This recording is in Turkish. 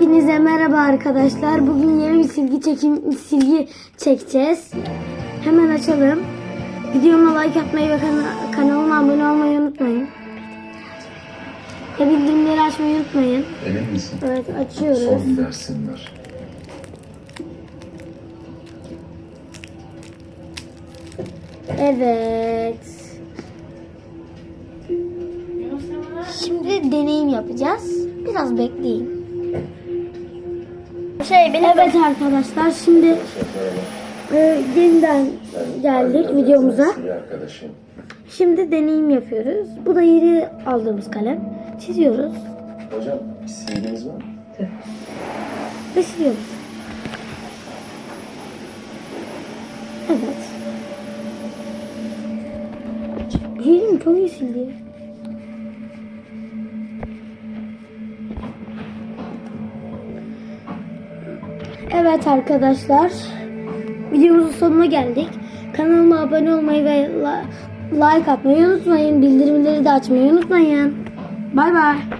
Hepinize merhaba arkadaşlar. Bugün yeni bir silgi çekim silgi çekeceğiz. Hemen açalım. Videoma like atmayı ve kana- kanalıma abone olmayı unutmayın. Ve bildirimleri açmayı unutmayın. Emin misin? Evet açıyoruz. Son dersin var. Evet. Şimdi deneyim yapacağız. Biraz bekleyin. Şey benim Evet arkadaşlar şimdi e, yeniden geldik videomuza. Şimdi deneyim yapıyoruz. Bu da yeni aldığımız kalem. Çiziyoruz Hocam bir silginiz var mı? ve siliyoruz. Evet. Yerim çok iyi sildi. Evet arkadaşlar. Videomuzun sonuna geldik. Kanalıma abone olmayı ve like atmayı unutmayın. Bildirimleri de açmayı unutmayın. Bay bay.